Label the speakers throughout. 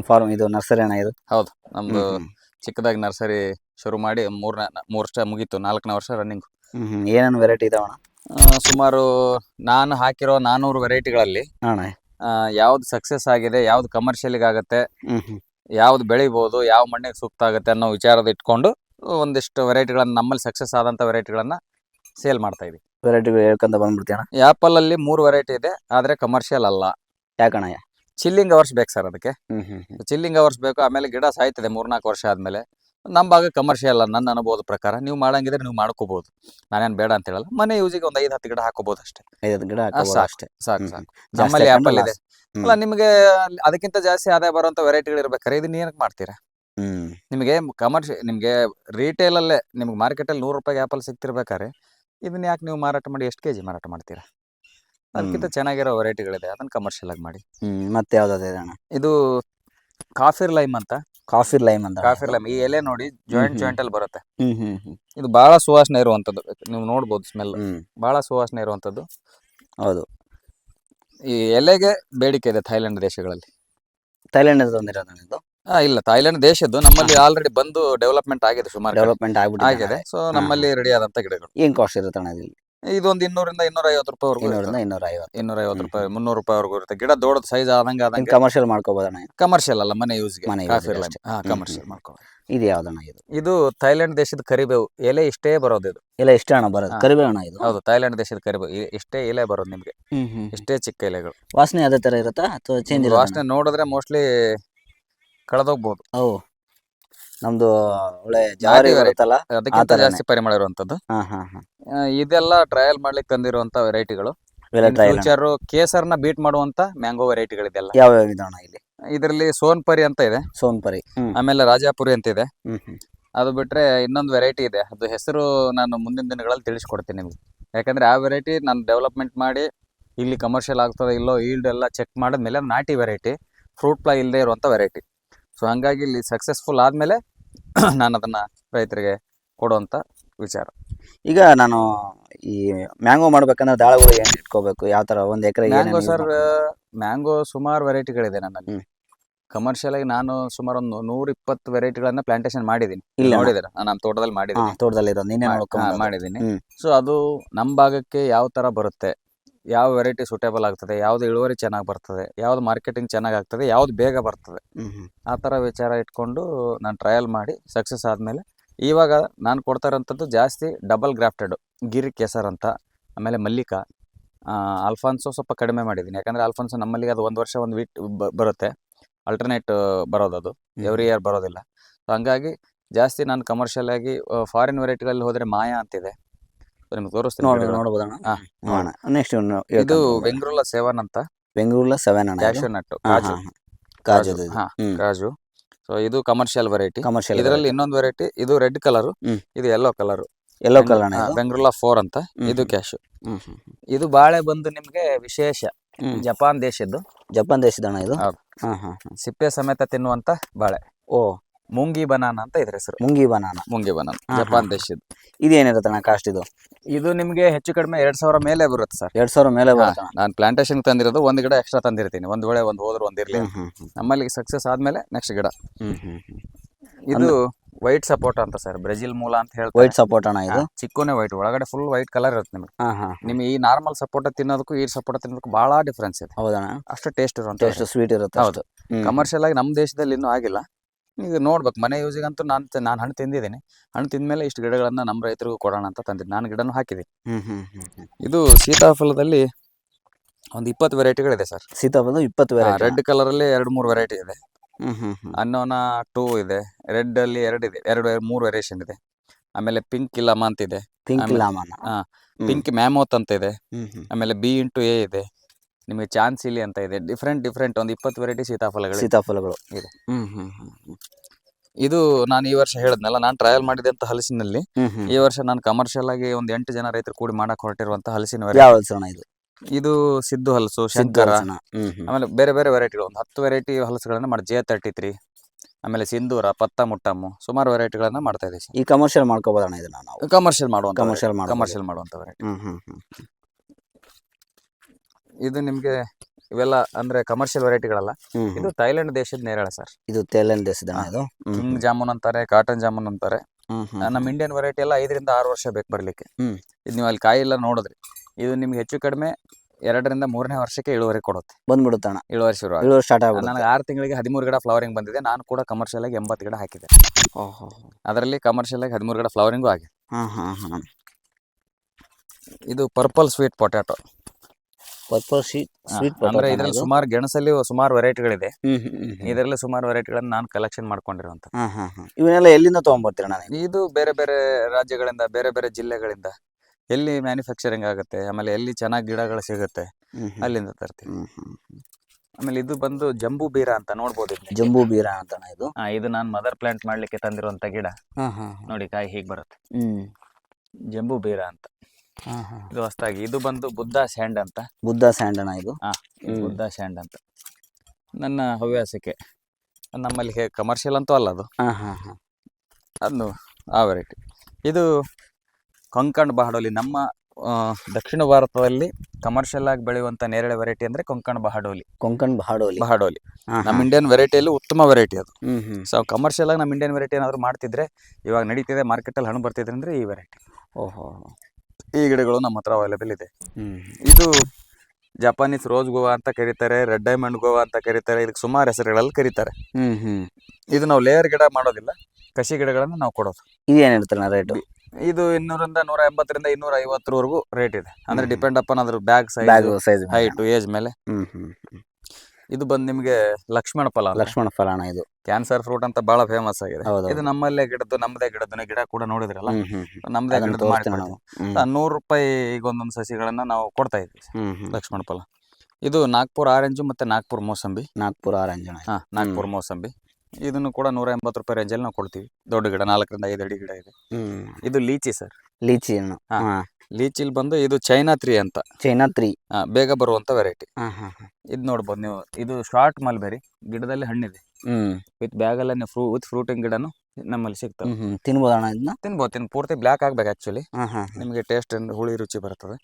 Speaker 1: ನಿಮ್ ಫಾರ್ಮ್ ಇದು ನರ್ಸರಿ ಅಣ್ಣ ಇದು.
Speaker 2: ಹೌದು ನಮ್ದು. ಚಿಕ್ಕದಾಗಿ ನರ್ಸರಿ ಶುರು ಮಾಡಿ ಮೂರನೇ ಮೂರು ವರ್ಷ ಮುಗೀತು ನಾಲ್ಕನೇ ವರ್ಷ ರನ್ನಿಂಗ್
Speaker 1: ಹ್ಮ್ ಏನೇನು ವೆರೈಟಿ ಇದಾವಣ
Speaker 2: ಸುಮಾರು ನಾನು ಹಾಕಿರೋ ನಾನೂರು ವೆರೈಟಿಗಳಲ್ಲಿ
Speaker 1: ಅಣ್ಣ.
Speaker 2: ಯಾವ್ದು ಸಕ್ಸಸ್ ಆಗಿದೆ ಯಾವ್ದು ಕಮರ್ಷಿಯಲಿಗೆ ಆಗುತ್ತೆ
Speaker 1: ಹ್ಮ್ ಹ್ಮ್.
Speaker 2: ಯಾವ್ದು ಬೆಳಿಬೋದು ಯಾವ ಮಣ್ಣಿಗೆ ಸೂಕ್ತ ಆಗುತ್ತೆ ಅನ್ನೋ ವಿಚಾರದ ಇಟ್ಕೊಂಡು ಒಂದಿಷ್ಟು ವೆರೈಟಿಗಳನ್ನ ನಮ್ಮಲ್ಲಿ ಸಕ್ಸಸ್ ಆದಂತ ವೆರೈಟಿಗಳನ್ನ ಸೇಲ್ ಮಾಡ್ತಾ ಇದೀವಿ.
Speaker 1: ವೆರೈಟಿಗಳು ಹೇಳ್ಕೊಂತ ಬಂದ್ಬಿಡ್ತೀಯ ಅಣ್ಣ?
Speaker 2: ಆ್ಯಪಲ್ ಅಲ್ಲಿ ಮೂರು ವೆರೈಟಿ ಇದೆ ಆದ್ರೆ ಕಮರ್ಷಿಯಲ್ ಅಲ್ಲ.
Speaker 1: ಯಾಕಣ್ಣ?
Speaker 2: ಚಿಲ್ಲಿಂಗ್ ಅವರ್ಸ್ ಬೇಕು ಸರ್ ಅದಕ್ಕೆ.
Speaker 1: ಹ್ಮ್ ಹ್ಮ್ ಹ್ಮ್.
Speaker 2: ಚಿಲ್ಲಿಂಗ್ ಅವರ್ಸ್ ಬೇಕು ಆಮೇಲೆ ಗಿಡ ಸಾಯ್ತದೆ ಮೂರ್ನಾಲ್ಕು ವರ್ಷ ಆದ್ಮೇಲೆ. ನಮ್ಮ ಭಾಗ ಕಮರ್ಷಿಯಲ್ ನನ್ನ ಅನುಭವದ ಪ್ರಕಾರ. ನೀವು ಮಾಡಂಗಿದ್ರೆ ನೀವು ಮಾಡ್ಕೋಬಹುದು ನಾನೇನು ಬೇಡ ಅಂತ ಹೇಳಲ್ಲ. ಮನೆ ಯೂಸಿಗೆ ಒಂದು ಐದು ಹತ್ತು ಗಿಡ ಹಾಕೋಬಹುದು ಅಷ್ಟೇ.
Speaker 1: ಗಿಡ
Speaker 2: ಅಷ್ಟ್ ಸಾಕು.
Speaker 1: ಅಷ್ಟೇ.
Speaker 2: ಸಾಕು
Speaker 1: ಹ್ಮ್,
Speaker 2: ಸಾಕು
Speaker 1: ಜಾಸ್ತಿ
Speaker 2: ನಮ್ಮಲ್ಲಿ
Speaker 1: ಹಾಕೊಂಡ್ರೆ
Speaker 2: ಆ್ಯಪಲ್ ಇದೆ.
Speaker 1: loss. ಹ್ಮ್.
Speaker 2: ಅಲ್ಲ ನಿಮಗೆ ಅಲ್ಲಿ ಅದಕ್ಕಿಂತ ಜಾಸ್ತಿ ಆದಾಯ ಬರುವಂತ ವೆರೈಟಿಗಳು ಇರ್ಬೇಕಾರೆ ಇದನ್ನ ಏನಕ್ಕೆ ಮಾಡ್ತೀರಾ?
Speaker 1: ಹ್ಮ್.
Speaker 2: ನಿಮಗೆ ಕಮರ್ಷಿ ನಿಮಗೆ ರಿಟೇಲಲ್ಲೇ ನಿಮ್ಗೆ ಮಾರ್ಕೆಟಲ್ಲಿ ನೂರು ರೂಪಾಯಿಗೆ ಆಪಲ್ ಸಿಗ್ತಿರ್ಬೇಕಾದ್ರೆ ಇದನ್ನ ಯಾಕೆ ನೀವು ಮಾರಾಟ ಮಾಡಿ ಎಷ್ಟು ಕೆ ಜಿ ಮಾರಾಟ ಮಾಡ್ತೀರಾ? ಅದಕ್ಕಿಂತ ಚೆನ್ನಾಗಿರೋ ವೆರೈಟಿಗಳಿದೆ. ಅದನ್ನ ಕಮರ್ಷಿಯಲ್ ಆಗಿ ಮಾಡಿ.
Speaker 1: ಹ್ಮ್ ಮತ್ತೆ ಯಾವ್ದಾದ್ರು ಅಣ್ಣ?
Speaker 2: ಇದು ಕಾಫಿರ್ ಲೈಮ್ ಅಂತ.
Speaker 1: ಕಾಫಿ ಲೈಮ್ ಅಂತ
Speaker 2: ಕಾಫಿರ್ ಲೈಮ್. ಈ ಎಲೆ ನೋಡಿ ಜಾಯಿಂಟ್ ಜಾಯಿಂಟ್ ಅಲ್ಲಿ ಬರುತ್ತೆ.
Speaker 1: ಹ್ಮ್ ಹ್ಮ್ ಹ್ಮ್.
Speaker 2: ಇದು ಬಹಳ ಸುವಾಸನೆ ಇರುವಂತದ್ದು. ನೀವು ನೋಡ್ಬೋದು ಸ್ಮೆಲ್ ಬಹಳ ಸುವಾಸನೆ ಇರುವಂತದ್ದು.
Speaker 1: ಹೌದು.
Speaker 2: ಈ ಎಲೆಗೆ ಬೇಡಿಕೆ ಇದೆ ಥೈಲ್ಯಾಂಡ್ ದೇಶಗಳಲ್ಲಿ.
Speaker 1: ಥೈಲ್ಯಾಂಡ್ ಇದು?
Speaker 2: ಹಾ ಇಲ್ಲ. ಥೈಲ್ಯಾಂಡ್ ದೇಶದ್ದು. ನಮ್ಮಲ್ಲಿ ಆಲ್ರೆಡಿ ಬಂದು ಡೆವಲಪ್ಮೆಂಟ್ ಆಗಿದೆ ಸುಮಾರು.
Speaker 1: ಡೆವಲಪ್ಮೆಂಟ್
Speaker 2: ಆಗಿದೆ. ಸೊ ನಮ್ಮಲ್ಲಿ ರೆಡಿ ಆದಂತ ಗಿಡಗಳು.
Speaker 1: ಏನ್ ಕಾಸ್ಟ್ ಇರುತ್ತೆ ಅಣ್ಣ ಇಲ್ಲಿ
Speaker 2: ಇದೊಂದು ಇನ್ನೂರಿಂದ ಇನ್ನೂರ ಐವತ್ತು ರೂಪಾಯಿ
Speaker 1: ಇನ್ನೂರಿಂದ ಇನ್ನೂರ ಐವತ್ತು
Speaker 2: ಇನ್ನೂರ ಐವತ್ತು ರೂಪಾಯಿ ವರೆಗೂ ರೂಪಾಯಿವರೆಗೂ ಇರುತ್ತೆ. ಗಿಡ ದೊಡ್ಡ ಸೈಜ್ ಆದಂಗ ಆದಂಗೆ
Speaker 1: ಕಮರ್ಷಿಯಲ್ ಮಾಡ್ಕೋಬೋದಣ್ಣ
Speaker 2: ಕಮರ್ಷಿಯಲ್ ಅಲ್ಲ ಮನೆ ಯೂಸ್
Speaker 1: ಮನೆ
Speaker 2: ಹಾ ಕಮರ್ಷಿಯಲ್
Speaker 1: ಮಾಡ್ಕೋಬೋದು.
Speaker 2: ಮಾಡ್ಕೋ
Speaker 1: ಇದು ಯಾವ್ದಣ್ಣ ಇದು?
Speaker 2: ಇದು ಥೈಲ್ಯಾಂಡ್ ದೇಶದ ಕರಿಬೇವು. ಎಲೆ ಇಷ್ಟೇ ಬರೋದು ಇದು.
Speaker 1: ಎಲೆ ಇಷ್ಟೇ ಹಣ ಬರೋದು. ಕರಿಬೇವು ಅಣ್ಣ ಇದು?
Speaker 2: ಹೌದು ಥೈಲ್ಯಾಂಡ್ ದೇಶದ ಕರಿಬೇವು. ಇ- ಇಷ್ಟೇ ಎಲೆ ಬರೋದು ನಿಮ್ಗೆ. ಇಷ್ಟೇ ಚಿಕ್ಕ ಎಲೆಗಳು.
Speaker 1: ವಾಸನೆ ಅದೇ ತರ ಇರುತ್ತಾ ಅಥವಾ ಚೇಂಜ್
Speaker 2: ವಾಸನೆ ನೋಡಿದ್ರೆ ಮೋಸ್ಟ್ಲಿ ಕಳೆದೋಗ್ಬೋದು.
Speaker 1: ಓ ನಮ್ದು ಒಳ್ಳೆ ಜಾರಿ
Speaker 2: variety.
Speaker 1: ಬರುತ್ತಲ್ಲ?
Speaker 2: ಅದಕ್ಕಿಂತ. ಜಾಸ್ತಿ ಪರಿಮಳ ಇರುವಂತದ್ದು
Speaker 1: ಹಾ ಹಾ ಹಾ.
Speaker 2: ಆ, ಇದೆಲ್ಲ ಟ್ರಯಲ್ ಮಾಡ್ಲಿಕ್ಕೆ ತಂದಿರುವಂತ ವೆರೈಟಿಗಳು
Speaker 1: ಇವೆಲ್ಲ ಟ್ರಯಲ್
Speaker 2: ಫ್ಯೂಚರ್ ಕೇಸರ್ನ ಬೀಟ್ ಮಾಡುವಂತ ಮ್ಯಾಂಗೋ ವೆರೈಟಿಗಳಿದೆಲ್ಲ
Speaker 1: ಯಾವ ಯಾವ ವಿಧಾನ ಇಲ್ಲಿ?
Speaker 2: ಇದರಲ್ಲಿ ಸೋನ್ಪರಿ ಅಂತ ಇದೆ.
Speaker 1: ಸೋನ್ಪರಿ. ಹ್ಮ್.
Speaker 2: ಆಮೇಲೆ ರಾಜಾಪುರಿ ಅಂತ ಇದೆ.
Speaker 1: ಹ್ಮ್ ಹ್ಮ್.
Speaker 2: ಅದು ಬಿಟ್ರೆ ಇನ್ನೊಂದು ವೆರೈಟಿ ಇದೆ. ಅದು ಹೆಸರು ನಾನು ಮುಂದಿನ ದಿನಗಳಲ್ಲಿ ತಿಳಿಸ್ಕೊಡ್ತೀನಿ ನಿಮ್ಗೆ. ಯಾಕಂದ್ರೆ ಆ ವೆರೈಟಿ ನಾನು ಡೆವಲಪ್ಮೆಂಟ್ ಮಾಡಿ ಇಲ್ಲಿ ಕಮರ್ಷಿಯಲ್ ಆಗ್ತದೆ ಇಲ್ಲೋ ಈಲ್ಡ್ ಎಲ್ಲ ಚೆಕ್ ಮಾಡಿದ್ಮೇಲೆ ಅದು ನಾಟಿ ವೆರೈಟಿ ಫ್ರೂಟ್ ಪ್ಲೈ ಇಲ್ಲದೆ ಇರುವಂಥ ವೆರೈಟಿ ಸೊ ಹಂಗಾಗಿ ಇಲ್ಲಿ ಸಕ್ಸಸ್ಫುಲ್ ಆದಮೇಲೆ ನಾನು ಅದನ್ನು ರೈತರಿಗೆ ಕೊಡುವಂಥ ವಿಚಾರ.
Speaker 1: ಈಗ ನಾನು ಈ ಮ್ಯಾಂಗೋ ಮಾಡ್ಬೇಕಂದ್ರೆ ದಾಳಗಳು ಏನು ಇಟ್ಕೋಬೇಕು? ಯಾವ ತರ ಒಂದು ಎಕರೆ
Speaker 2: ಮ್ಯಾಂಗೋ ಸರ್ ಮ್ಯಾಂಗೋ ಸುಮಾರು ವೆರೈಟಿಗಳಿದೆ ನನ್ನಲ್ಲಿ.
Speaker 1: ಹ್ಮ್.
Speaker 2: ಕಮರ್ಷಿಯಲ್ ಆಗಿ ನಾನು ಸುಮಾರು ಒಂದು ನೂರ ಇಪ್ಪತ್ತು ವೆರೈಟಿಗಳನ್ನ ಪ್ಲಾಂಟೇಶನ್ ಮಾಡಿದ್ದೀನಿ.
Speaker 1: ಇಲ್ಲಿ.
Speaker 2: ನೋಡಿದ್ದೀರ? ನಮ್ಮ ತೋಟದಲ್ಲಿ ಮಾಡಿದ್ದೀನಿ.
Speaker 1: ತೋಟದಲ್ಲಿ ಇರೋದು ನೀನೇ
Speaker 2: ಮಾ-
Speaker 1: ನೋಡ್ಕೊಂಡ್
Speaker 2: ಮಾಡಿದ್ದೀನಿ.
Speaker 1: ಹ್ಮ್.
Speaker 2: ಸೊ ಅದು ನಮ್ಮ ಭಾಗಕ್ಕೆ ಯಾವ ತರ ಬರುತ್ತೆ? ಯಾವ ವೆರೈಟಿ ಸೂಟೇಬಲ್ ಆಗ್ತದೆ ಯಾವ್ದು ಇಳುವರಿ ಚೆನ್ನಾಗಿ ಬರ್ತದೆ ಯಾವ್ದು ಮಾರ್ಕೆಟಿಂಗ್ ಚೆನ್ನಾಗಿ ಆಗ್ತದೆ ಯಾವ್ದು ಬೇಗ ಬರ್ತದೆ. ಆ ಥರ ವಿಚಾರ ಇಟ್ಕೊಂಡು ನಾನು ಟ್ರಯಲ್ ಮಾಡಿ ಸಕ್ಸಸ್ ಆದಮೇಲೆ ಇವಾಗ ನಾನು ಕೊಡ್ತಾ ಇರೋಂಥದ್ದು ಜಾಸ್ತಿ ಡಬಲ್ ಗ್ರಾಫ್ಟೆಡ್ ಗಿರಿ ಕೆಸರ್ ಅಂತ ಆಮೇಲೆ ಮಲ್ಲಿಕಾ ಅಲ್ಫಾನ್ಸೋ ಸ್ವಲ್ಪ ಕಡಿಮೆ ಮಾಡಿದ್ದೀನಿ ಯಾಕಂದರೆ ಅಲ್ಫಾನ್ಸೋ ನಮ್ಮಲ್ಲಿ ಅದು ಒಂದು ವರ್ಷ ಒಂದು ವೀಟ್ ಬರುತ್ತೆ. ಅಲ್ಟರ್ನೇಟ್ ಬರೋದು ಅದು. ಎವ್ರಿ ಇಯರ್ ಬರೋದಿಲ್ಲ. ಸೊ ಹಂಗಾಗಿ ಜಾಸ್ತಿ ನಾನು ಕಮರ್ಷಿಯಲ್ ಆಗಿ ಫಾರಿನ್ ವೆರೈಟಿಗಳಲ್ಲಿ ಹೋದರೆ ಮಾಯಾ ಅಂತಿದೆ. ನಿಮ್ಗೆ ತೋರಿಸ್ತೀನಿ
Speaker 1: ನೋಡ್. ನೋಡ್ಬೋದಣ್ಣ?
Speaker 2: ಹಾ,
Speaker 1: ನೋಡೋಣ. ನೆಕ್ಸ್ಟ್
Speaker 2: ಇದು ಬೆಂಗ್ರೂಲ ಸೆವೆನ್ ಅಂತ?
Speaker 1: ಬೆಂಗಳೂರಲ್ಲ ಸೆವೆನ್ ಅಣ್ಣ
Speaker 2: ಕ್ಯಾಶು
Speaker 1: ನಟ್
Speaker 2: ಕಾಜು.
Speaker 1: ಕಾಜು.
Speaker 2: ಹಾ ಕಾಜು. ಸೊ ಇದು ಕಮರ್ಷಿಯಲ್ ವೆರೈಟಿ
Speaker 1: ಕಮರ್ಷಿಯಲ್
Speaker 2: ಇದರಲ್ಲಿ ಇನ್ನೊಂದು ವೆರೈಟಿ ಇದು ರೆಡ್ ಕಲರ್
Speaker 1: ಹ್ಮ್.
Speaker 2: ಇದು ಯೆಲ್ಲೋ ಕಲರ್
Speaker 1: ಎಲ್ಲೋ ಕಲರ್ ಅಣ್ಣ ಇದು?
Speaker 2: ಬೆಂಗ್ರೂಲ ಫೋರ್ ಅಂತ.
Speaker 1: ಹ್ಮ್,
Speaker 2: ಇದು. Cashew
Speaker 1: hmm hmm hmm.
Speaker 2: ಇದು ಬಾಳೆ ಬಂದು ನಿಮ್ಗೆ ವಿಶೇಷ.
Speaker 1: ಹ್ಮ್.
Speaker 2: ಜಪಾನ್ ದೇಶದ್ದು.
Speaker 1: ಜಪಾನ್ ದೇಶದ ಅಣ್ಣ ಇದು?
Speaker 2: ಹೌದು.
Speaker 1: ಹಾ ಹಾ ಹಾ.
Speaker 2: ಸಿಪ್ಪೆ ಸಮೇತ ತಿನ್ನುವಂತ ಬಾಳೆ.
Speaker 1: ಓ
Speaker 2: ಮುಂಗಿ ಬನಾನ ಅಂತ ಇದ್ರೆ ಹೆಸರು.
Speaker 1: ಮುಂಗಿ ಬನಾನ
Speaker 2: ಮುಂಗಿ ಬನಾನ ಜಪಾನ್ ದೇಶದ
Speaker 1: ಇದೇನಿರುತ್ತೆ ಅಣ್ಣ ಕಾಸ್ಟ್ ಇದು?
Speaker 2: ಇದು ನಿಮಗೆ ಹೆಚ್ಚು ಕಡಿಮೆ ಎರಡ್ ಸಾವಿರ ಮೇಲೆ ಬರುತ್ತೆ ಸರ್.
Speaker 1: ಎರಡ್ ಸಾವಿರ ಮೇಲೆ ಬರುತ್ತೆ
Speaker 2: ನಾನು ಪ್ಲಾಂಟೇಶನ್ ತಂದಿರೋದು ಒಂದು ಗಿಡ ಎಕ್ಸ್ಟ್ರಾ ತಂದಿರ್ತೀನಿ. ಒಂದ್ ವೇಳೆ ಒಂದ್ ಹೋದ್ರೆ ಒಂದಿರಲಿ. ನಮ್ಮಲ್ಲಿ ಸಕ್ಸಸ್ ಆದ್ಮೇಲೆ ನೆಕ್ಸ್ಟ್ ಗಿಡ. ಇದು ವೈಟ್ ಸಪೋರ್ಟ್ ಅಂತ ಸರ್ ಬ್ರೆಜಿಲ್ ಮೂಲ ಅಂತ ಹೇಳಿ
Speaker 1: ವೈಟ್ ಸಪೋರ್ಟ್ ಅಣ್ಣ ಇದು?
Speaker 2: ಚಿಕ್ಕೋನೇ ವೈಟ್ ಒಳಗಡೆ ಫುಲ್ ವೈಟ್ ಕಲರ್ ಇರುತ್ತೆ ನಿಮ್ಗೆ.
Speaker 1: ಹಾ ಹಾ
Speaker 2: ನಿಮ್ಗೆ ಈ ನಾರ್ಮಲ್ ಸಪೋರ್ಟ್ ತಿನ್ನೋದಕ್ಕೂ ಈ ಸಪೋರ್ಟ್ ತಿನ್ನೋದಕ್ಕೂ ಬಹಳ ಡಿಫ್ರೆನ್ಸ್ ಇದೆ.
Speaker 1: ಹೌದಣ್ಣ.
Speaker 2: ಅಷ್ಟು ಟೇಸ್ಟ್ ಇರುವಂತ
Speaker 1: ಸ್ವೀಟ್ ಇರುತ್ತೆ
Speaker 2: ಹೌದು. ಕಮರ್ಷಿಯಲ್ ಆಗಿ ನಮ್ಮ ದೇಶದಲ್ಲಿ ಇನ್ನೂ ಆಗಿಲ್ಲ. ಈಗ ನೋಡ್ಬೇಕು. ಮನೆ ಯೂಸಿಗಂತೂ ನಾನು ನಾನು ಹಣ್ಣು ತಿಂದಿದ್ದೀನಿ. ಹಣ್ಣು ತಿಂದಮೇಲೆ ಇಷ್ಟು ಗಿಡಗಳನ್ನು ನಮ್ಮ ರೈತರಿಗೂ ಕೊಡೋಣ ಅಂತ ತಂದಿದ್ದೀನಿ. ನಾನು ಗಿಡನೂ
Speaker 1: ಹಾಕಿದೆ.
Speaker 2: ಇದು ಸೀತಾಫಲದಲ್ಲಿ ಒಂದು ಇಪ್ಪತ್ತು ವೆರೈಟಿಗಳಿದೆ ಸರ್.
Speaker 1: ಸೀತಾಫಲ ಇಪ್ಪತ್ತು ವೆರೈಟಿ
Speaker 2: ರೆಡ್ ಕಲರಲ್ಲಿ ಎರಡು ಮೂರು ವೆರೈಟಿ ಇದೆ. ಅನ್ನೋನ ಟೂ ಇದೆ. ರೆಡ್ ಅಲ್ಲಿ ಎರಡು ಇದೆ. ಎರಡು ಮೂರು ವೆರೈಷನ್ ಇದೆ. ಆಮೇಲೆ ಪಿಂಕ್ ಇಲ್ಲಮ್ಮ ಅಂತ ಇದೆ
Speaker 1: ಪಿಂಕ್
Speaker 2: ಮ್ಯಾಮೋತ್ ಅಂತ ಇದೆ. ಆಮೇಲೆ ಬಿ ಇಂಟು ಎ ಇದೆ. ನಿಮಗೆ ಚಾನ್ಸ್ ಇಲ್ಲಿ ಅಂತ ಇದೆ. ಡಿಫ್ರೆಂಟ್ ಡಿಫ್ರೆಂಟ್ ಒಂದು ಇಪ್ಪತ್ತು ವೆರೈಟಿ ಸೀತಾಫಲಗಳು
Speaker 1: ಸೀತಾಫಲಗಳು.
Speaker 2: ಇದೆ.
Speaker 1: ಹ್ಮ್ ಹ್ಮ್ ಹ್ಮ್ ಹ್ಮ್.
Speaker 2: ಇದು ನಾನು ಈ ವರ್ಷ ಹೇಳದ್ನಲ್ಲ ನಾನು ಟ್ರಯಲ್ ಮಾಡಿದಂತ ಹಲಸಿನಲ್ಲಿ. ಈ ವರ್ಷ ನಾನು ಕಮರ್ಷಿಯಲ್ ಆಗಿ ಒಂದು ಎಂಟು ಜನ ರೈತರು ಕೂಡಿ ಮಾಡಕ್ ಹೊರಟಿರುವಂತ ಹಲಸಿನ
Speaker 1: ಇದು?
Speaker 2: ಇದು ಸಿದ್ದು ಹಲಸು ಶಂಕರ. ಆಮೇಲೆ ಬೇರೆ ಬೇರೆ ವೆರೈಟಿಗಳು ಒಂದು ಹತ್ತು ವೆರೈಟಿ ಹಲಸುಗಳನ್ನ ಮಾಡಿ ಜೆ ತರ್ಟಿ ತ್ರೀ ಆಮೇಲೆ ಸಿಂಧೂರ ಪತ್ತ ಮುಟ್ಟಮ್ಮು ಸುಮಾರು ವೆರೈಟಿಗಳನ್ನ ಮಾಡ್ತಾ ಇದ್ದೀವಿ
Speaker 1: ಈ ಕಮರ್ಷಿಯಲ್ ಮಾಡ್ಕೋಬೋದಣ್ಣ ಇದನ್ನ ನಾವು.
Speaker 2: ಕಮರ್ಷಿಯಲ್
Speaker 1: ಕಮರ್ಷಿಯಲ್ ಮಾಡ್ಬೋದು.
Speaker 2: ಕಮರ್ಷಿಯಲ್ ಮಾಡುವಂತ ವೆರೈಟಿ
Speaker 1: ಹ್ಮ್ ಹ್ಮ್ ಹ್ಮ್.
Speaker 2: ಇದು ನಿಮಗೆ ಇವೆಲ್ಲ ಅಂದ್ರೆ ಕಮರ್ಷಿಯಲ್ ವೆರೈಟಿಗಳಲ್ಲ ಇದು ಥೈಲ್ಯಾಂಡ್ ದೇಶದ ನೇರಳೆ ಸರ್
Speaker 1: ಇದು ಥೈಲ್ಯಾಂಡ್ ದೇಶದ ಇದು
Speaker 2: ಕಿಂಗ್ ಜಾಮೂನ್ ಅಂತಾರೆ ಕಾಟನ್ ಜಾಮೂನ್ ಅಂತಾರೆ. ನಮ್ಮ ಇಂಡಿಯನ್ ವೆರೈಟಿ ಎಲ್ಲ ಐದರಿಂದ ಆರು ವರ್ಷ ಬೇಕು ಬರ್ಲಿಕ್ಕೆ.
Speaker 1: ಹ್ಮ್.
Speaker 2: ಇದು ನೀವು ಅಲ್ಲಿ ಕಾಯಿ ಎಲ್ಲ ನೋಡಿದ್ರಿ. ಇದು ನಿಮ್ಗೆ ಹೆಚ್ಚು ಕಡಿಮೆ ಎರಡರಿಂದ ಮೂರನೇ ವರ್ಷಕ್ಕೆ ಇಳುವರಿ ಕೊಡುತ್ತೆ.
Speaker 1: ಬಂದ್ಬಿಡುತ್ತಣ್ಣ
Speaker 2: ಇಳುವರಿ ಶುರು ಆಗುತ್ತೆ.
Speaker 1: ಇಳುವರಿ ಸ್ಟಾರ್ಟ್ ಆಗ್ಬಿಡುತ್ತೆ.
Speaker 2: ನನಗೆ ಆರು ತಿಂಗಳಿಗೆ ಹದಿಮೂರು ಗಿಡ ಫ್ಲವರಿಂಗ್ ಬಂದಿದೆ. ನಾನು ಕೂಡ ಕಮರ್ಷಿಯಲ್ ಆಗಿ ಎಂಬತ್ತು ಗಿಡ ಹಾಕಿದೆ.
Speaker 1: ಓಹೋ.
Speaker 2: ಅದರಲ್ಲಿ ಕಮರ್ಷಿಯಲ್ ಆಗಿ ಹದಿಮೂರು ಗಿಡ ಫ್ಲವರಿಂಗು ಆಗಿದೆ.
Speaker 1: ಹಾ ಹಾ ಹಾ
Speaker 2: ಇದು purple sweet potato
Speaker 1: purple sheet sweet
Speaker 2: ಅಂದ್ರೆ ಇದ್ರಲ್ಲಿ ಸುಮಾರು ಗೆಣಸಲ್ಲಿ ಸುಮಾರು ವೆರೈಟಿಗಳಿದೆ. ಇದರಲ್ಲಿ ಸುಮಾರು ವೆರೈಟಿಗಳನ್ನು ನಾನು ಕಲೆಕ್ಷನ್ ಮಾಡ್ಕೊಂಡಿರುವಂತ.
Speaker 1: ಇವನ್ನೆಲ್ಲ ಎಲ್ಲಿಂದ ತಗೊಂಡ್ಬರ್ತೀರ ನಾನು
Speaker 2: ಇದು ಬೇರೆ ಬೇರೆ ರಾಜ್ಯಗಳಿಂದ ಬೇರೆ ಬೇರೆ ಜಿಲ್ಲೆಗಳಿಂದ. ಎಲ್ಲಿ ಮ್ಯಾನುಫ್ಯಾಕ್ಚರಿಂಗ್ ಆಗುತ್ತೆ ಆಮೇಲೆ ಎಲ್ಲಿ ಚೆನ್ನಾಗಿ ಗಿಡಗಳು ಸಿಗುತ್ತೆ. ಅಲ್ಲಿಂದ ತರ್ತೀವಿ. ಆಮೇಲೆ ಇದು ಬಂದು ಜಂಬೂ ಬೀರ ಅಂತ ನೋಡ್ಬೋದು
Speaker 1: ಜಂಬು ಬೀರ ಅಂತ ಇದು?
Speaker 2: ಇದು ನಾನು ಮದರ್ ಪ್ಲಾಂಟ್ ಮಾಡ್ಲಿಕ್ಕೆ ತಂದಿರುವಂತ ಗಿಡ. ನೋಡಿ ಕಾಯಿ ಹೀಗೆ ಬರುತ್ತೆ.
Speaker 1: ಹ್ಮ್.
Speaker 2: ಜಂಬೂ ಬೀರ ಅಂತ. ಇದು ಹೊಸದಾಗಿ. ಇದು ಬಂದು ಬುದ್ಧ ಸ್ಯಾಂಡ್ ಅಂತ.
Speaker 1: ಬುದ್ಧ ಸ್ಯಾಂಡ್ ಅಣ್ಣ ಇದು.
Speaker 2: ಹಾ ಇದು ಬುದ್ಧ ಸ್ಯಾಂಡ್ ಅಂತ. ನನ್ನ ಹವ್ಯಾಸಕ್ಕೆ ನಮ್ಮಲ್ಲಿ ಕಮರ್ಷಿಯಲ್ ಅಂತೂ ಅಲ್ಲ ಅದು.
Speaker 1: ಹಾಂ ಹಾಂ ಹಾಂ.
Speaker 2: ಅದು ಆ ವೆರೈಟಿ ಇದು ಕೊಂಕಣ್ ಬಹಡೋಲಿ ನಮ್ಮ ಆ, ದಕ್ಷಿಣ ಭಾರತದಲ್ಲಿ ಕಮರ್ಷಿಯಲ್ ಆಗಿ ಬೆಳೆಯುವಂತ ನೇರಳೆ ವೆರೈಟಿ ಅಂದ್ರೆ ಕೊಂಕಣ್ ಬಹಡೋಲಿ.
Speaker 1: ಕೊಂಕಣ್ ಬಹಾಡೋಲಿ.
Speaker 2: ಬಹಡೋಲಿ.
Speaker 1: ಹಾ,
Speaker 2: ನಮ್ಮ
Speaker 1: ಹಾ.
Speaker 2: ಇಂಡಿಯನ್ ವೆರೈಟಿಯಲ್ಲಿ ಉತ್ತಮ ವೆರೈಟಿ ಅದು.
Speaker 1: ಹ್ಮ್ ಹ್ಮ್.
Speaker 2: ಸೊ ಕಮರ್ಷಿಯಲ್ ಆಗಿ ನಮ್ಮ ಇಂಡಿಯನ್ ವೆರೈಟಿ ಏನಾದ್ರು ಮಾಡ್ತಿದ್ರೆ ಇವಾಗ ನಡೀತಿದೆ ಮಾರ್ಕೆಟಲ್ಲಿ ಹಣ್ಣು ಬರ್ತಿದ್ರೆ ಅಂದ್ರೆ ಈ ವೆರೈಟಿ
Speaker 1: ಓಹೋ.
Speaker 2: ಈ ಗಿಡಗಳು ನಮ್ಮ ಹತ್ರ ಅವೈಲೇಬಲ್ ಇದೆ.
Speaker 1: ಹ್ಮ್.
Speaker 2: ಇದು ಜಪಾನೀಸ್ ರೋಸ್ ಗೋವಾ ಅಂತ ಕರೀತಾರೆ ರೆಡ್ ಡೈಮಂಡ್ ಗೋವಾ ಅಂತ ಕರೀತಾರೆ ಇದಕ್ಕೆ ಸುಮಾರು ಹೆಸರುಗಳಲ್ಲಿ ಕರೀತಾರೆ.
Speaker 1: ಹ್ಮ್ ಹ್ಮ್.
Speaker 2: ಇದು ನಾವು ಲೇಯರ್ ಗಿಡ ಮಾಡೋದಿಲ್ಲ ಕಸಿ ಗಿಡಗಳನ್ನು ನಾವು ಕೊಡೋದು.
Speaker 1: ಇದು ಹೇಳ್ತಾರೆ ರೇಟು
Speaker 2: ಇದು ಇನ್ನೂರಿಂದ ನೂರ ಎಂಬತ್ತರಿಂದ ಇನ್ನೂರ ಐವತ್ತರವರೆಗೂ ರೇಟ್ ಇದೆ ಅಂದ್ರೆ ಡಿಪೆಂಡ್ ಅಪಾನ್ ಅದ್ರ ಬ್ಯಾಗ್ ಸೈಜ್ ಹೈಟ್ ಏಜ್ ಮೇಲೆ.
Speaker 1: Hmm hmm hmm.
Speaker 2: ಇದು ಬಂದು ನಿಮಗೆ ಲಕ್ಷ್ಮಣ ಫಲ
Speaker 1: ಲಕ್ಷ್ಮಣ ಫಲ ಅಣ್ಣ ಇದು.
Speaker 2: ಕ್ಯಾನ್ಸರ್ ಫ್ರೂಟ್ ಅಂತ ಬಹಳ ಫೇಮಸ್ ಆಗಿದೆ. ಇದು ನಮ್ಮಲ್ಲೇ ಗಿಡದ್ದು ನಮ್ಮದೇ ಗಿಡದ ಗಿಡ ಕೂಡ ನೋಡಿದ್ರಲ್ಲ. ನಮ್ಮದೇ ಗಿಡದ್ದು ಮಾಡಿ
Speaker 1: ನಾವು. ಹ್ಮ್.
Speaker 2: ನೂರು ರೂಪಾಯಿ ಈಗ ಒಂದೊಂದು ಸಸಿಗಳನ್ನ ನಾವು ಕೊಡ್ತಾ ಇದ್ವಿ. ಲಕ್ಷ್ಮಣ ಫಲ. ಇದು ನಾಗ್ಪುರ್ ಆರೆಂಜು ಮತ್ತೆ ನಾಗ್ಪುರ್ ಮೋಸಂಬಿ.
Speaker 1: ನಾಗ್ಪುರ್ ಆರೆಂಜ್.
Speaker 2: ಹಾ ನಾಗ್ಪುರ್ ಮೋಸಂಬಿ. ಇದನ್ನು ಕೂಡ ನೂರ ಎಂಬತ್ತು ರೂಪಾಯಿ ರೇಂಜಲ್ಲಿ ನಾವು ಕೊಡ್ತೀವಿ. ದೊಡ್ಡ ಗಿಡ ನಾಲ್ಕರಿಂದ ಐದು ಅಡಿ ಗಿಡ ಇದೆ. ಇದು ಲೀಚಿ ಸರ್.
Speaker 1: ಲೀಚಿ ಅಣ್ಣ
Speaker 2: ಹಾ.
Speaker 1: ಹಾ.
Speaker 2: ಲೀಚಿಲ್ ಬಂದು ಇದು ಚೈನಾ ತ್ರೀ ಅಂತ.
Speaker 1: China three.
Speaker 2: ಬೇಗ ಬರುವಂತ ವೆರೈಟಿ ಇದು ನೋಡ್ಬೋದು ನೀವು. ಇದು ಶಾರ್ಟ್ ಮಲ್ಬೆರಿ ಗಿಡದಲ್ಲಿ ಹಣ್ಣಿದೆ.
Speaker 1: ಹ್ಮ್.
Speaker 2: ವಿತ್ ಬ್ಯಾಗಲ್ಲೇ ಫ್ರೂ ವಿತ್ ಫ್ರೂಟಿಂಗ್ ಗಿಡನು ನಮ್ಮಲ್ಲಿ
Speaker 1: ಸಿಗ್ತದೆ ತಿನ್ಬೋದ ಅಣ್ಣ ಇದನ್ನ?
Speaker 2: ತಿನ್ಬೋದು ತಿನ್ ಪೂರ್ತಿ ಬ್ಲ್ಯಾಕ್ ಆಗ್ಬೇಕು
Speaker 1: ಆಕ್ಚುಲಿ.
Speaker 2: ನಿಮಗೆ ಟೇಸ್ಟ್ ಹುಳಿ ರುಚಿ ಬರ್ತದೆ.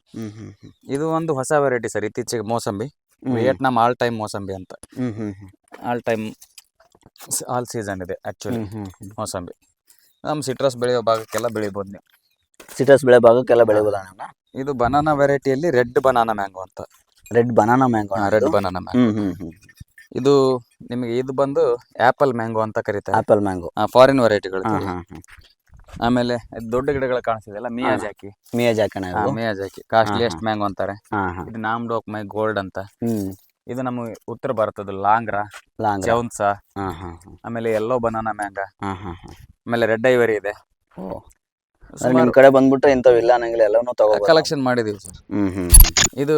Speaker 2: ಇದು ಒಂದು ಹೊಸ ವೆರೈಟಿ ಸರ್ ಇತ್ತೀಚೆಗೆ mosambi.
Speaker 1: Vietnam
Speaker 2: Vietnam all time mosambi ಅಂತ. ಆಲ್ ಟೈಮ್ ಆಲ್ ಸೀಸನ್ ಇದೆ
Speaker 1: ಆಕ್ಚುಲಿ
Speaker 2: ಮೋಸಂಬಿ. ನಮ್ಮ ಸಿಟ್ರಸ್ ಬೆಳೆಯೋ ಭಾಗಕ್ಕೆಲ್ಲ ಬೆಳಿಬೋದು ನೀವು.
Speaker 1: ಸಿಟ್ರಸ್ ಬೆಳೆ ಭಾಗಕ್ಕೆಲ್ಲ ಬೆಳೆಯಬಹುದು ಅಣ್ಣ
Speaker 2: ಇದು ಬನಾನಾ ವೆರೈಟಿಯಲ್ಲಿ ರೆಡ್ ಬನಾನಾ ಮ್ಯಾಂಗೋ ಅಂತ.
Speaker 1: Red banana mango
Speaker 2: red banana mango ಇದು? ನಿಮಗೆ ಇದು ಬಂದು ಆಪಲ್ ಮ್ಯಾಂಗೋ ಅಂತ ಕರೀತಾರೆ.
Speaker 1: ಆಪಲ್ ಮ್ಯಾಂಗೋ
Speaker 2: ಫಾರಿನ್ ವೆರೈಟಿಗಳು ಆಮೇಲೆ ದೊಡ್ಡ ಗಿಡಗಳು ಕಾಣಿಸ್ತಿದೆಲ್ಲ
Speaker 1: Miyazaki
Speaker 2: Miyazaki Miyazaki costliest mango ಅಂತಾರೆ. ಇದು ನಾಮ್ ಡೋಕ್ ಮೈ ಗೋಲ್ಡ್ ಅಂತ. ಇದು ನಮ್ಮ ಉತ್ತರ ಭಾರತದ ಲಾಂಗ್ರಾ
Speaker 1: ಲಾಂಗ್
Speaker 2: ಚೌನ್ಸ ಆಮೇಲೆ ಎಲ್ಲೋ ಬನಾನಾ ಮ್ಯಾಂಗ ಆಮೇಲೆ ರೆಡ್ ಐವರಿ ಇದೆ.
Speaker 1: ನಿಮ್ ಕಡೆ ಬಂದ್ಬಿಟ್ಟು ಇಂಥವು ಇಲ್ಲ ಅನ್ನಂಗಿಲ್ಲ
Speaker 2: ಕಲೆಕ್ಷನ್ ಮಾಡಿದೀವಿ ಸರ್.
Speaker 1: ಹ್ಮ್ ಹ್ಮ್
Speaker 2: ಇದು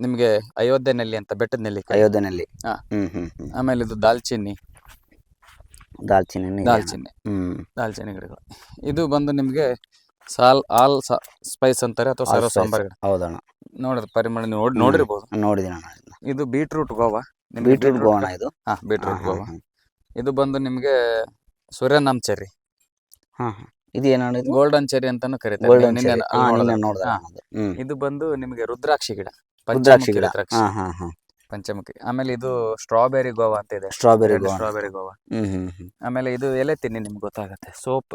Speaker 2: ನಿಮಗೆ ಅಯೋಧ್ಯೆ ನೆಲ್ಲಿ ಅಂತ ಬೆಟ್ಟದ ನೆಲ್ಲಿ
Speaker 1: ಅಯೋಧ್ಯೆನಲ್ಲಿ
Speaker 2: ನೆಲ್ಲಿ.
Speaker 1: ಹ್ಮ್ ಹ್ಮ್ ಹ್ಮ್.
Speaker 2: ಆಮೇಲೆ ಇದು ದಾಲ್ಚಿನ್ನಿ.
Speaker 1: ದಾಲ್ಚಿನ್ನಿ ಇದೆ.
Speaker 2: ದಾಲ್ಚಿನ್ನಿ.
Speaker 1: ಹ್ಮ್.
Speaker 2: ದಾಲ್ಚಿನ್ನಿ ಗಿಡಗಳು. ಇದು ಬಂದು ನಿಮಗೆ ಸಾಲ್ ಆಲ್ ಸ್ಪೈಸ್ ಅಂತಾರೆ ಅಥವಾ ಸರ್ವ ಸಾಂಬಾರ್ ಗಿಡ?
Speaker 1: ಹೌದಣ್ಣ.
Speaker 2: ನೋಡಿದ್ರೆ ಪರಿಮಳ ನೀವು ನೋಡಿ. ನೋಡಿರ್ಬೋದು.
Speaker 1: ನೋಡಿದೀನಿ ಅಣ್ಣ ಇದನ್ನ.
Speaker 2: ಇದು ಬೀಟ್ರೂಟ್ ಗೋವಾ.
Speaker 1: ಬೀಟ್ರೂಟ್ ಗೋವಾ ಇದು?
Speaker 2: ಹಾ
Speaker 1: ಹಾ
Speaker 2: ಬೀಟ್ರೂಟ್ ಗೋವಾ. ಇದು ಬಂದು ನಿಮಗೆ ಸೂರ್ಯನಾಮ್ ಚೆರ್ರಿ
Speaker 1: ಹಾ ಹಾ. ಇದು? ಏನಾದ್ರು
Speaker 2: ಗೋಲ್ಡನ್ ಚೆರಿ ಅಂತಾನು ಕರೀತಾರೆ.
Speaker 1: ಗೋಲ್ಡನ್
Speaker 2: ನೀವು ನಿನ್ನೆ
Speaker 1: ಹಾ
Speaker 2: ಅಲ್ಲಿ
Speaker 1: ನಿನ್ನೆ ನೋಡ್ದೆ
Speaker 2: ಹಾ.
Speaker 1: ನಾನು ಅದು. ಹ್ಮ್.
Speaker 2: ಇದು ಬಂದು ನಿಮಗೆ ರುದ್ರಾಕ್ಷಿ ಗಿಡ.
Speaker 1: ರುದ್ರಾಕ್ಷಿ ಗಿಡ. ಹಾ ಹಾ ಹಾ.
Speaker 2: ಪಂಚಮುಖಿ. ಆಮೇಲೆ ಇದು ಸ್ಟ್ರಾಬೆರಿ ಗೋವಾ ಅಂತ ಇದೆ.
Speaker 1: ಸ್ಟ್ರಾಬೆರಿ ಗೋವಣ
Speaker 2: strawberry guava.
Speaker 1: Hmm hmm hmm.
Speaker 2: ಆಮೇಲೆ ಇದು ಎಲೆ ತಿನ್ನಿ ನಿಮ್ಗೆ ಗೊತ್ತಾಗುತ್ತೆ. ಸೋಪ್.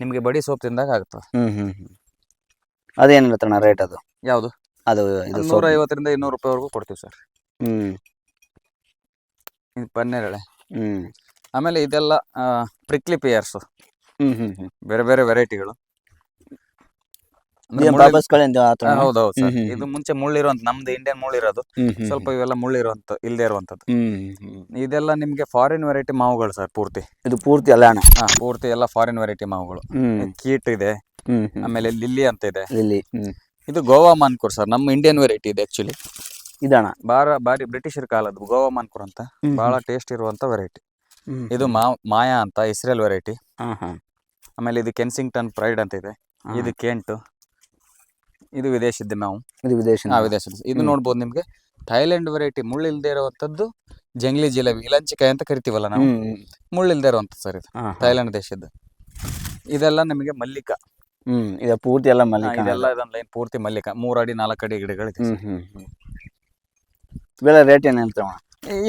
Speaker 2: ನಿಮಗೆ ಬಡಿ ಸೋಪ್ ತಿಂದಾಗ ಆಗ್ತದೆ.
Speaker 1: ಹ್ಮ್ ಹ್ಮ್ ಹ್ಮ್. ಅದೇನ್ ಹೇಳ್ತಾರಣ್ಣ ರೇಟ್ ಅದು?
Speaker 2: ಯಾವುದು?
Speaker 1: ಅದು ಇದು
Speaker 2: ನೂರ
Speaker 1: soap.
Speaker 2: ಐವತ್ತರಿಂದ ಇನ್ನೂರು ರೂಪಾಯಿವರೆಗೂ ಕೊಡ್ತೀವಿ ಸರ್.
Speaker 1: ಹ್ಮ್.
Speaker 2: ಇದು ಪನ್ನೇರಳೆ
Speaker 1: ಹ್ಮ್.
Speaker 2: ಆಮೇಲೆ ಇದೆಲ್ಲ ಪ್ರಿಕ್ಲಿ ಪಿಯರ್ಸ್ ಬೇರೆ ಬೇರೆ ವೆರೈಟಿಗಳು. ಹೌದೌದು ಸರ್. ಇದು ಮುಂಚೆ ಮುಳ್ಳಿರುವಂತ ನಮ್ದು ಇಂಡಿಯನ್ ಮುಳ್ಳಿರೋದು ಸ್ವಲ್ಪ ಇವೆಲ್ಲ ಮುಳ್ಳಿರುವಂತ ಇಲ್ಲದೆ ಇರುವಂತದ್ದು. ಇದೆಲ್ಲ ನಿಮ್ಗೆ ಫಾರಿನ್ ವೆರೈಟಿ ಮಾವುಗಳು ಸರ್ ಪೂರ್ತಿ.
Speaker 1: ಇದು ಪೂರ್ತಿ ಅಲ್ಲ ಅಣ್ಣ?
Speaker 2: ಹಾ ಪೂರ್ತಿ ಎಲ್ಲ ಫಾರಿನ್ ವೆರೈಟಿ ಮಾವುಗಳು.
Speaker 1: ಹ್ಮ್.
Speaker 2: ಕೀಟ್ ಇದೆ ಆಮೇಲೆ ಲಿಲ್ಲಿ ಅಂತ ಇದೆ.
Speaker 1: ಲಿಲ್ಲಿ.
Speaker 2: ಇದು ಗೋವಾ ಮಾನ್ಕೂರ್ ಸರ್ ನಮ್ಮ ಇಂಡಿಯನ್ ವೆರೈಟಿ ಇದೆ ಆಕ್ಚುಲಿ
Speaker 1: ಇದಣ್ಣ?
Speaker 2: ಬಾರ ಬಾರಿ ಬ್ರಿಟಿಷರ್ ಕಾಲದ್ದು ಗೋವಾ ಮಾನ್ಕೂರ್ ಅಂತ. ಬಹಳ ಟೇಸ್ಟ್ ಇರುವಂತ ವೆರೈಟಿ ಇದು ಮಾ ಮಾಯಾ ಅಂತ ಇಸ್ರೇಲ್ ವೆರೈಟಿ
Speaker 1: ಹಾ ಹಾ.
Speaker 2: ಆಮೇಲೆ ಇದು ಕೆನ್ಸಿಂಗ್ಟನ್ ಪ್ರೈಡ್ ಅಂತ ಇದೆ. ಇದು ಕೆಂಟು. ಇದು ವಿದೇಶದ ನಾವು.
Speaker 1: ಇದು ವಿದೇಶ
Speaker 2: ಹಾ ವಿದೇಶದ್ದು. ಇದು. ನೋಡ್ಬೋದು ನಿಮ್ಗೆ. ಥೈಲ್ಯಾಂಡ್ ವೆರೈಟಿ ಮುಳ್ಳಿಲ್ದೇ ಇರುವಂತದ್ದು ಜಂಗ್ಲಿ ಜಿಲೇಬಿ ಇಲಂಚಿಕಾಯಿ ಅಂತ ಕರಿತೀವಲ್ಲ ನಾವು?
Speaker 1: ಮುಳ್ಳು.
Speaker 2: ಮುಳ್ಳಿಲ್ದೇ ಇರುವಂತ ಸರ್ ಇದು. ಥೈಲ್ಯಾಂಡ್ ದೇಶದ್ದು. ಇದೆಲ್ಲ ನಿಮಗೆ ಮಲ್ಲಿಕ.
Speaker 1: ಹ್ಮ್ ಇದು ಪೂರ್ತಿ ಎಲ್ಲ ಮಲ್ಲಿಕ
Speaker 2: ಇದೆಲ್ಲ ಇದೊಂದು ಲೈನ್ ಪೂರ್ತಿ ಮಲ್ಲಿಕ. ಮೂರು ಅಡಿ ನಾಲ್ಕು ಅಡಿ ಗಿಡಗಳಿದೆ
Speaker 1: ಬೆಳೆ ರೇಟ್ ಏನು ಹೇಳ್ತೀವಿ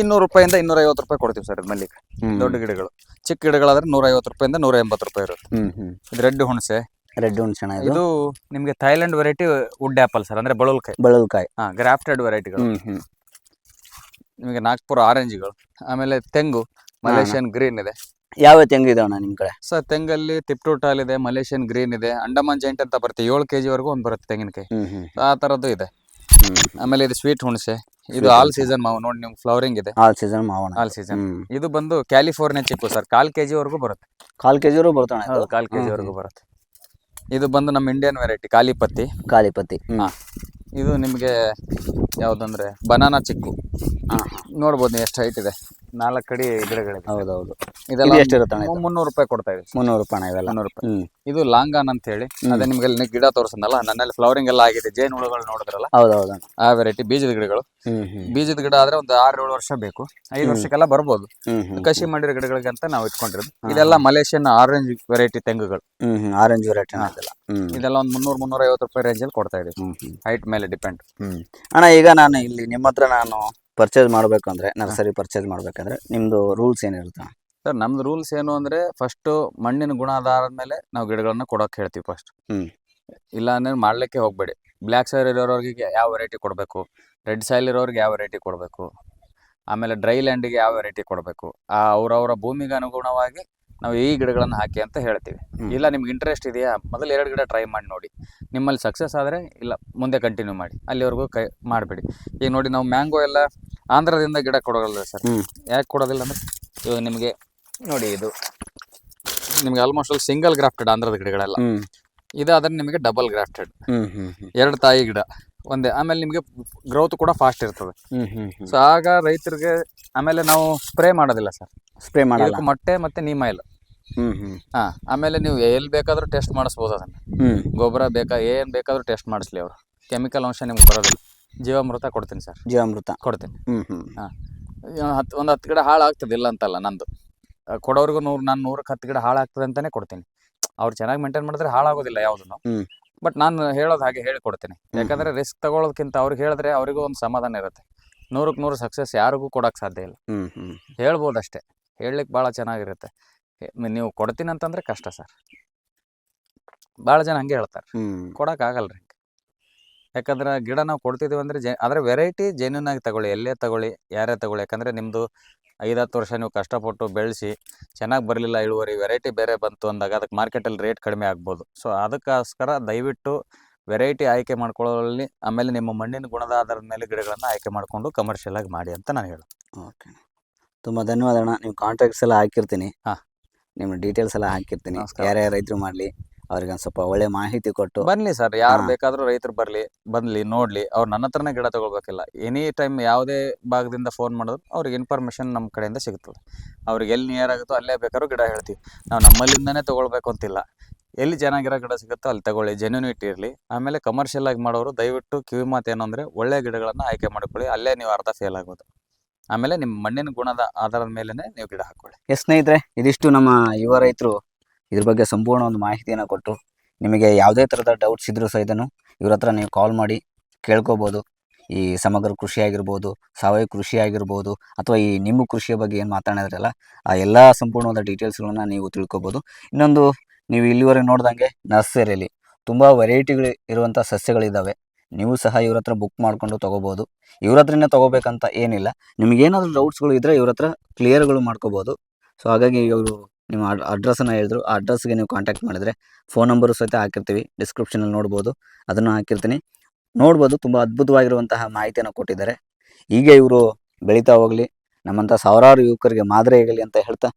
Speaker 2: ಇನ್ನೂರು ರೂಪಾಯಿಂದ ಇನ್ನೂರ ಐವತ್ತು ರೂಪಾಯಿ ಕೊಡ್ತೀವಿ ಸರ್ ಇದು ಮಲ್ಲಿಗೆ. ದೊಡ್ಡ ಗಿಡಗಳು. ಚಿಕ್ಕ ಗಿಡಗಳಾದ್ರೆ ನೂರ ಐವತ್ತು ರೂಪಾಯಿಂದ ನೂರ ಎಂಬತ್ತು ರೂಪಾಯಿ ಇರುತ್ತೆ. ಇದು ರೆಡ್ ಹುಣಸೆ.
Speaker 1: ರೆಡ್ ಹುಣಸೆ ಇದು?
Speaker 2: ನಿಮಗೆ Thailand variety wood apple sir ಅಂದ್ರೆ ಬಳಲ್ಕಾಯಿ
Speaker 1: ಬಳುಲ್ಕಾಯಿ
Speaker 2: ಹಾ ಗ್ರಾಫ್ಟೆಡ್ ವೆರೈಟಿಗಳು. ನಿಮಗೆ ನಾಗ್ಪುರ ಆರೆಂಜ್ಗಳು ಆಮೇಲೆ ತೆಂಗು ಮಲೇಷಿಯನ್ ಗ್ರೀನ್ ಇದೆ.
Speaker 1: ಯಾವ ತೆಂಗು ಇದೆ ಅಣ್ಣ ನಿಮ್ ಕಡೆ?
Speaker 2: ಸರ್ ತೆಂಗಲ್ಲಿ ತಿಪ್ಟೋಟಾಲ್ ಇದೆ ಮಲೇಷಿಯನ್ ಗ್ರೀನ್ ಇದೆ ಅಂಡಮಾನ್ ಜೈಂಟ್ ಅಂತ ಬರುತ್ತೆ ಏಳು ಕೆ ವರೆಗೂ ಒಂದು ಬರುತ್ತೆ ತೆಂಗಿನಕಾಯಿ. ಆ ಥರದ್ದು ಇದೆ. ಆಮೇಲೆ ಇದು ಸ್ವೀಟ್ ಹುಣಸೆ. ಇದು ಆಲ್ ಸೀಸನ್ ಮಾವು. ನೋಡಿ ನಿಮ್ಗೆ ಫ್ಲವರಿಂಗ್ ಇದೆ.
Speaker 1: ಆಲ್ ಸೀಸನ್ ಮಾವು
Speaker 2: ಆಲ್ ಸೀಸನ್. ಇದು ಬಂದು ಕ್ಯಾಲಿಫೋರ್ನಿಯಾ ಚಿಕ್ಕು ಸರ್. ಕಾಲ್ ಕೆಜಿ ವರೆಗೂ ಬರುತ್ತೆ.
Speaker 1: ಕಾಲ್ ಕೆಜಿವರೆಗೂ ಬರ್ತಾನೆ
Speaker 2: ಹೌದು ಕಾಲ್
Speaker 1: ಕೆಜಿ
Speaker 2: ವರೆಗೂ ಬರುತ್ತೆ. ಇದು ಬಂದು ನಮ್ಮ ಇಂಡಿಯನ್ ವೆರೈಟಿ ಕಾಲಿಪತ್ತಿ
Speaker 1: ಕಾಲಿಪತ್ತಿ
Speaker 2: ಹಾ. ಇದು ನಿಮಗೆ ಯಾವುದಂದ್ರೆ ಬನಾನಾ ಚಿಕ್ಕು
Speaker 1: ಹಾ,
Speaker 2: ನೋಡ್ಬೋದು ಎಷ್ಟು ಹೈಟ್ ಇದೆ. ನಾಲ್ಕು ಅಡಿ ಗಿಡಗಳಿದೆ.
Speaker 1: ಹೌದು
Speaker 2: ಇದೆಲ್ಲ
Speaker 1: ಇದು ಎಷ್ಟು ಇರುತ್ತೆ ಅಣ್ಣ ಇದು?
Speaker 2: ಮುನ್ನೂರು ರೂಪಾಯಿ ಕೊಡ್ತಾ ಇದೆ.
Speaker 1: ಮುನ್ನೂರು ರೂಪಾಯಿ ಅಣ್ಣ ಇವೆಲ್ಲ.
Speaker 2: ಮುನ್ನೂರು ರೂಪಾಯಿ.
Speaker 1: ಹ್ಮ್.
Speaker 2: ಇದು ಲಾಂಗಾನ್ ಅಂತ ಹೇಳಿ. ಅದೇ ನಿಮ್ಗೆ ಅಲ್ಲಿ ಗಿಡ ತೋರ್ಸನಲ್ಲ ನನ್ನಲ್ಲಿ ಫ್ಲವರಿಂಗ್ ಎಲ್ಲ ಆಗಿದೆ ಜೇನು ಹುಳುಗಳು ನೋಡಿದ್ರಲ್ಲ?
Speaker 1: ಹೌದೌದು. ಅಣ್ಣ
Speaker 2: ಆ ವೆರೈಟಿ ಬೀಜದ ಗಿಡಗಳು.
Speaker 1: ಹ್ಮ್ ಹ್ಮ್.
Speaker 2: ಬೀಜದ ಗಿಡ ಆದ್ರೆ ಒಂದು ಆರು ಏಳು ವರ್ಷ ಬೇಕು. ಐದು. ವರ್ಷಕ್ಕೆಲ್ಲ ಬರ್ಬೋದು.
Speaker 1: ಹ್ಮ್ ಹ್ಮ್
Speaker 2: ಕಸಿ ಮಾಡಿರೋ ಗಿಡಗಳಿಗೆ ಅಂತ ನಾವು ಇಟ್ಕೊಂಡಿರೋದು. ಇದೆಲ್ಲ ಮಲೇಷಿಯನ್ ಆರೆಂಜ್ ವೆರೈಟಿ ತೆಂಗುಗಳು.
Speaker 1: ಹ್ಮ್ ಹ್ಮ್. Orange variety. ಇದೆಲ್ಲ ಹ್ಮ್.
Speaker 2: ಇದೆಲ್ಲ ಒಂದು ಮುನ್ನೂರು ಮುನ್ನೂರ ಐವತ್ತು ರೂಪಾಯಿ ರೇಂಜಲ್ಲಿ ಕೊಡ್ತಾ
Speaker 1: ಹ್ಮ್ ಹ್ಮ್.
Speaker 2: ಹೈಟ್ ಮೇಲೆ ಡಿಪೆಂಡ್
Speaker 1: ಹ್ಮ್. ಅಣ್ಣ ಈಗ ನಾನು ಇಲ್ಲಿ ನಿಮ್ಮ ಹತ್ರ ನಾನು ಪರ್ಚೇಸ್ ಮಾಡಬೇಕು ಅಂದರೆ ನರ್ಸರಿ ಪರ್ಚೇಸ್ ಮಾಡಬೇಕಂದ್ರೆ ನಿಮ್ಮದು ರೂಲ್ಸ್ ಏನಿರುತ್ತೆ?
Speaker 2: ಸರ್ ನಮ್ದು ರೂಲ್ಸ್ ಏನು ಅಂದ್ರೆ ಫಸ್ಟ್ ಮಣ್ಣಿನ ಗುಣ ಆಧಾರದ ಮೇಲೆ ನಾವು ಗಿಡಗಳನ್ನ ಕೊಡೋಕೆ ಹೇಳ್ತೀವಿ ಫಸ್ಟ್
Speaker 1: ಹ್ಮ್. ಇಲ್ಲ
Speaker 2: ಅಂದ್ರೆ ಮಾಡ್ಲಿಕ್ಕೆ ಹೋಗ್ಬೇಡಿ. ಬ್ಲ್ಯಾಕ್ ಸಾಯಿಲ್ ಇರೋರಿಗೆ ಯಾವ ವೆರೈಟಿ ಕೊಡಬೇಕು? ರೆಡ್ ಸಾಯಿಲ್ ಇರೋರಿಗೆ ಯಾವ ವೆರೈಟಿ ಕೊಡಬೇಕು? ಆಮೇಲೆ ಡ್ರೈ ಲ್ಯಾಂಡಿಗೆ ಯಾವ ವೆರೈಟಿ ಕೊಡಬೇಕು? ಆ ಅವರವರ ಭೂಮಿಗೆ ಅನುಗುಣವಾಗಿ ನಾವು ಈ ಗಿಡಗಳನ್ನು ಹಾಕಿ ಅಂತ ಹೇಳ್ತೀವಿ. ಇಲ್ಲ ನಿಮ್ಗೆ ಇಂಟ್ರೆಸ್ಟ್ ಇದೆಯಾ? ಮೊದಲು ಎರಡು ಗಿಡ ಟ್ರೈ ಮಾಡಿ ನೋಡಿ. ನಿಮ್ಮಲ್ಲಿ ಸಕ್ಸಸ್ ಆದರೆ ಇಲ್ಲ ಮುಂದೆ ಕಂಟಿನ್ಯೂ ಮಾಡಿ. ಅಲ್ಲಿವರೆಗೂ ಕೈ ಮಾಡಬೇಡಿ. ಈಗ ನೋಡಿ ನಾವು ಮ್ಯಾಂಗೋ ಎಲ್ಲ ಆಂಧ್ರದಿಂದ ಗಿಡ ಕೊಡೋಲ್ಲ ಸರ್. ಯಾಕೆ ಕೊಡೋದಿಲ್ಲ ಅಂದ್ರೆ ಇವಾಗ ನಿಮಗೆ ನೋಡಿ ಇದು. ನಿಮಗೆ ಆಲ್ಮೋಸ್ಟ್ ಅಲ್ಲಿ ಸಿಂಗಲ್ ಗ್ರಾಫ್ಟೆಡ್ ಆಂಧ್ರದ ಗಿಡಗಳೆಲ್ಲ. ಇದಾದ್ರೆ ನಿಮಗೆ ಡಬಲ್ ಗ್ರಾಫ್ಟೆಡ್ ಎರಡು ತಾಯಿ ಗಿಡ. ಒಂದೇ ಆಮೇಲೆ ನಿಮಗೆ ಗ್ರೋತ್ ಕೂಡ ಫಾಸ್ಟ್ ಇರ್ತದೆ. ಸೊ ಆಗ ರೈತರಿಗೆ ಆಮೇಲೆ ನಾವು ಸ್ಪ್ರೇ ಮಾಡೋದಿಲ್ಲ ಸರ್.
Speaker 1: ಸ್ಪ್ರೇ ಮಾಡಲ್ಲ.
Speaker 2: ಇದಕ್ಕೆ ಮೊಟ್ಟೆ ಮತ್ತೆ ನೀಮ್
Speaker 1: ಆಯಿಲ್ ಹ್ಮ್
Speaker 2: ಹಾ ಆಮೇಲೆ ನೀವು ಎಲ್ಲಿ ಬೇಕಾದ್ರೂ ಟೆಸ್ಟ್ ಮಾಡಿಸ್ಬೋದು ಅದನ್ನ. ಗೊಬ್ಬರ ಬೇಕಾ ಏನ್ ಬೇಕಾದ್ರೂ ಟೆಸ್ಟ್ ಮಾಡಿಸ್ಲಿ ಅವರು. ಕೆಮಿಕಲ್ ಅಂಶ ನಿಮ್ಗೆ ಬರೋದಿಲ್ಲ. ಜೀವಾಮೃತ ಕೊಡ್ತೀನಿ ಸರ್.
Speaker 1: ಜೀವಾಮೃತ.
Speaker 2: ಕೊಡ್ತೀನಿ.
Speaker 1: ಹ್ಮ್ ಹ್ಮ್.
Speaker 2: ಹತ್ತು ಒಂದು ಹತ್ತು ಗಿಡ ಹಾಳಾಗ್ತದೆ ಇಲ್ಲ ಅಂತಲ್ಲ ನಂದು. ಕೊಡೋರ್ಗು ನೂರು ನಾನು ನೂರಕ್ಕೆ ಹತ್ತು ಗಿಡ ಹಾಳಾಗ್ತದೆ ಅಂತಾನೆ ಕೊಡ್ತೀನಿ. ಅವ್ರು ಚೆನ್ನಾಗಿ ಮೇಂಟೈನ್ ಮಾಡಿದ್ರೆ ಹಾಳಾಗೋದಿಲ್ಲ ಯಾವುದನ್ನು. ಬಟ್ ನಾನು ಹೇಳೋದು ಹಾಗೆ ಹೇಳಿಕೊಡ್ತೀನಿ. ಯಾಕಂದ್ರೆ ರಿಸ್ಕ್ ತಗೊಳ್ಳೋದಕ್ಕಿಂತ ಅವ್ರಿಗೆ ಹೇಳಿದ್ರೆ ಅವರಿಗೂ ಒಂದು ಸಮಾಧಾನ ಇರುತ್ತೆ. ನೂರಕ್ಕೆ ನೂರು ಸಕ್ಸಸ್ ಯಾರಿಗೂ ಕೊಡೋಕೆ ಸಾಧ್ಯ ಇಲ್ಲ. ಹೇಳ್ಬೋದು ಅಷ್ಟೇ ಹೇಳಲಿಕ್ಕೆ ಭಾಳ ಚೆನ್ನಾಗಿರುತ್ತೆ. ನೀವು ಕೊಡ್ತೀನಿ ಅಂತಂದ್ರೆ ಕಷ್ಟ ಸರ್. ಭಾಳ ಜನ ಹಂಗೆ ಹೇಳ್ತಾರೆ. ಕೊಡೋಕ್ಕಾಗಲ್ಲ ರೀ ಯಾಕಂದ್ರೆ ಗಿಡ ನಾವು ಕೊಡ್ತಿದ್ದೀವಿ ಅಂದರೆ ಜೆ ಅದರ ವೆರೈಟಿ ಜೆನ್ಯೂನ್ ಆಗಿ ತಗೊಳ್ಳಿ ಎಲ್ಲೇ ತಗೊಳ್ಳಿ ಯಾರೇ ತಗೊಳ್ಳಿ. ಯಾಕಂದರೆ ನಿಮ್ಮದು ಐದು ಹತ್ತು ವರ್ಷ ನೀವು ಕಷ್ಟಪಟ್ಟು ಬೆಳೆಸಿ ಚೆನ್ನಾಗಿ ಬರಲಿಲ್ಲ ಇಳುವರಿ ವೆರೈಟಿ ಬೇರೆ ಬಂತು ಅಂದಾಗ ಅದಕ್ಕೆ ಮಾರ್ಕೆಟಲ್ಲಿ ರೇಟ್ ಕಡಿಮೆ ಆಗ್ಬೋದು. ಸೊ ಅದಕ್ಕೋಸ್ಕರ ದಯವಿಟ್ಟು ವೆರೈಟಿ ಆಯ್ಕೆ ಮಾಡ್ಕೊಳ್ಳೋಲ್ಲಿ ಆಮೇಲೆ ನಿಮ್ಮ ಮಣ್ಣಿನ ಗುಣದ ಆಧಾರದ ಮೇಲೆ ಗಿಡಗಳನ್ನು ಆಯ್ಕೆ ಮಾಡಿಕೊಂಡು ಕಮರ್ಷಿಯಲ್ ಆಗಿ ಮಾಡಿ ಅಂತ ನಾನು ಹೇಳೋದು.
Speaker 1: ಓಕೆ. ತುಂಬ ಧನ್ಯವಾದ ಅಣ್ಣ. ನೀವು ಕಾಂಟ್ರಾಕ್ಟ್ಸ್ ಎಲ್ಲ ಹಾಕಿರ್ತೀನಿ.
Speaker 2: ಹಾ.
Speaker 1: ನಿಮ್ಮ ಡೀಟೇಲ್ಸ್ ಎಲ್ಲ ಹಾಕಿರ್ತೀನಿ.
Speaker 2: ನಮಸ್ಕಾರ.
Speaker 1: ಯಾರ್ಯಾರು ರೈತರು ಮಾಡಲಿ ಅವ್ರಿಗೆ ಒಂದು ಸ್ವಲ್ಪ ಒಳ್ಳೆ ಮಾಹಿತಿ ಕೊಟ್ಟು.
Speaker 2: ಬನ್ನಿ ಸರ್ ಯಾರು
Speaker 1: ಹಾ.
Speaker 2: ಬೇಕಾದರೂ ರೈತರು ಬರಲಿ ಬಂದ್ಲಿ ನೋಡ್ಲಿ. ಅವ್ರು ನನ್ನ ಹತ್ರನೇ ಗಿಡ ತಗೊಳ್ಬೇಕಿಲ್ಲ. ಎನಿ ಟೈಮ್ ಯಾವುದೇ ಭಾಗದಿಂದ ಫೋನ್ ಮಾಡಿದ್ರು ಅವ್ರಿಗೆ ಇನ್ಫಾರ್ಮೇಷನ್ ನಮ್ಮ ಕಡೆಯಿಂದ ಸಿಗ್ತದೆ. ಅವ್ರಿಗೆ ಎಲ್ಲಿ ನಿಯರ್ ಆಗುತ್ತೋ ಅಲ್ಲೇ ಬೇಕಾದ್ರೂ ಗಿಡ ಹೇಳ್ತೀವಿ. ನಾವು ನಮ್ಮಲ್ಲಿಂದನೇ ತಗೊಳ್ಬೇಕು ಅಂತಿಲ್ಲ. ಎಲ್ಲಿ ಚೆನ್ನಾಗಿರೋ ಗಿಡ ಸಿಗುತ್ತೋ ಅಲ್ಲಿ ತಗೊಳ್ಳಿ ಜೆನ್ಯೂನಿಟಿ ಇರಲಿ. ಆಮೇಲೆ ಕಮರ್ಷಿಯಲ್ ಆಗಿ ಮಾಡೋರು ದಯವಿಟ್ಟು ಕಿವಿ ಮಾತು ಏನು ಅಂದರೆ ಒಳ್ಳೆ ಗಿಡಗಳನ್ನು ಆಯ್ಕೆ ಮಾಡಿಕೊಳ್ಳಿ. ಅಲ್ಲೇ ನೀವು ಅರ್ಧ ಫೇಲ್ ಆಗೋದು ಆಮೇಲೆ ನಿಮ್ಮ ಮಣ್ಣಿನ ಗುಣದ ಆಧಾರದ ಮೇಲೇ ನೀವು ಗಿಡ ಹಾಕೊಳ್ಳಿ
Speaker 1: ಎಸ್ ಸ್ನೇಹಿತರೆ, ಇದಿಷ್ಟು ನಮ್ಮ ಯುವ ರೈತರು ಇದ್ರ ಬಗ್ಗೆ ಸಂಪೂರ್ಣ ಒಂದು ಮಾಹಿತಿಯನ್ನು ಕೊಟ್ಟು ನಿಮಗೆ ಯಾವುದೇ ಥರದ ಡೌಟ್ಸ್ ಇದ್ರೂ ಸಹಿತನು ಇವ್ರ ಹತ್ರ ನೀವು ಕಾಲ್ ಮಾಡಿ ಕೇಳ್ಕೊಬೋದು. ಈ ಸಮಗ್ರ ಕೃಷಿ ಆಗಿರ್ಬೋದು, ಸಾವಯವ ಕೃಷಿ ಆಗಿರ್ಬೋದು, ಅಥವಾ ಈ ನಿಮ್ಮ ಕೃಷಿಯ ಬಗ್ಗೆ ಏನು ಮಾತಾಡಿದ್ರಲ್ಲ, ಆ ಎಲ್ಲ ಸಂಪೂರ್ಣವಾದ ಡೀಟೇಲ್ಸ್ಗಳನ್ನ ನೀವು ತಿಳ್ಕೊಬೋದು. ಇನ್ನೊಂದು, ನೀವು ಇಲ್ಲಿವರೆಗೆ ನೋಡ್ದಂಗೆ ನರ್ಸರಿಯಲ್ಲಿ ತುಂಬ ವೆರೈಟಿಗಳು ಇರುವಂಥ ಸಸ್ಯಗಳಿದ್ದಾವೆ ನೀವು ಸಹ ಇವ್ರ ಹತ್ರ ಬುಕ್ ಮಾಡಿಕೊಂಡು ತೊಗೋಬೋದು. ಇವ್ರ ಹತ್ರನೇ ತೊಗೋಬೇಕಂತ ಏನಿಲ್ಲ. ನಿಮಗೇನಾದರೂ ಡೌಟ್ಸ್ಗಳು ಇದ್ದರೆ ಇವ್ರ ಹತ್ರ ಕ್ಲಿಯರ್ಗಳು ಮಾಡ್ಕೋಬೋದು. ಸೊ ಹಾಗಾಗಿ ಇವರು ನಿಮ್ಮ ಅಡ್ರೆಸ್ಸನ್ನು ಹೇಳಿದ್ರು. ಆ ಅಡ್ರೆಸ್ಗೆ ನೀವು ಕಾಂಟ್ಯಾಕ್ಟ್ ಮಾಡಿದರೆ ಫೋನ್ ನಂಬರು ಸಹಿತ ಹಾಕಿರ್ತೀವಿ. ಡಿಸ್ಕ್ರಿಪ್ಷನಲ್ಲಿ ನೋಡ್ಬೋದು. ಅದನ್ನು ಹಾಕಿರ್ತೀನಿ. ನೋಡ್ಬೋದು. ತುಂಬ ಅದ್ಭುತವಾಗಿರುವಂತಹ ಮಾಹಿತಿಯನ್ನು ಕೊಟ್ಟಿದ್ದಾರೆ. ಹೀಗೆ ಇವರು ಬೆಳೀತಾ ಹೋಗಲಿ. ನಮ್ಮಂಥ ಸಾವಿರಾರು ಯುವಕರಿಗೆ ಮಾದರಿ ಆಗಲಿ ಅಂತ ಹೇಳ್ತಾ